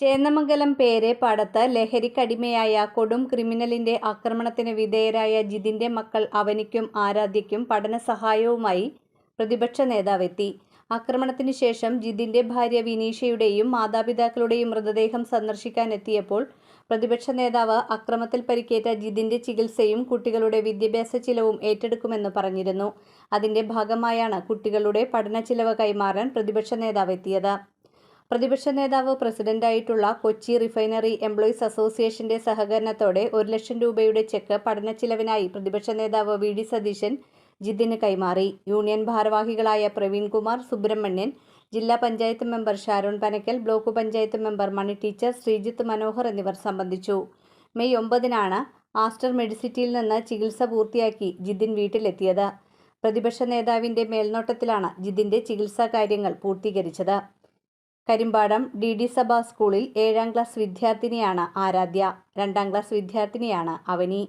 ചേന്നമംഗലം പേരെപ്പാടത്ത് ലഹരിക്കടിമയായ കൊടും ക്രിമിനലിന്റെ ആക്രമണത്തിന് വിധേയരായ ജിതിന്റെ മക്കൾ അവനിക്കും ആരാധ്യയ്ക്കും പഠന സഹായവുമായി പ്രതിപക്ഷ നേതാവെത്തി ആക്രമണത്തിന് ശേഷം ജിതിന്റെ ഭാര്യ വിനീഷയുടെയും മാതാപിതാക്കളുടെയും മൃതദേഹം സന്ദർശിക്കാനെത്തിയപ്പോൾ പ്രതിപക്ഷ നേതാവ് അക്രമത്തിൽ പരിക്കേറ്റ ജിതിന്റെ ചികിത്സയും കുട്ടികളുടെ വിദ്യാഭ്യാസ ചിലവും ഏറ്റെടുക്കുമെന്ന് പറഞ്ഞിരുന്നു. അതിന്റെ ഭാഗമായാണ് കുട്ടികളുടെ പഠന ചിലവ് കൈമാറാൻ പ്രതിപക്ഷ നേതാവ് എത്തിയത്. പ്രതിപക്ഷ നേതാവ് പ്രസിഡന്റായിട്ടുള്ള കൊച്ചി റിഫൈനറി എംപ്ലോയീസ് അസോസിയേഷന്റെ സഹകരണത്തോടെ ഒരു ലക്ഷം രൂപയുടെ ചെക്ക് പഠനച്ചിലവിനായി പ്രതിപക്ഷ നേതാവ് വി ഡി സതീശൻ ജിതിന് കൈമാറി. യൂണിയൻ ഭാരവാഹികളായ പ്രവീൺകുമാർ സുബ്രഹ്മണ്യൻ ജില്ലാ panchayat member Sharon Panakkal block panchayat member Mani teacher Sreejith Manohar എന്നിവർ സംബന്ധിച്ചു. മെയ് ഒമ്പതിനാണ് ആസ്റ്റർ മെഡിസിറ്റിയിൽ നിന്ന് ചികിത്സ പൂർത്തിയാക്കി ജിതിൻ വീട്ടിലെത്തിയത്. പ്രതിപക്ഷ നേതാവിന്റെ മേൽനോട്ടത്തിലാണ് ജിതിന്റെ ചികിത്സാ കാര്യങ്ങൾ പൂർത്തീകരിച്ചത്. കരിമ്പാടം ഡി ഡി സഭ സ്കൂളിൽ ഏഴാം ക്ലാസ് വിദ്യാർത്ഥിനിയാണ് ആരാധ്യ. രണ്ടാം ക്ലാസ് വിദ്യാർത്ഥിനിയാണ് അവനി.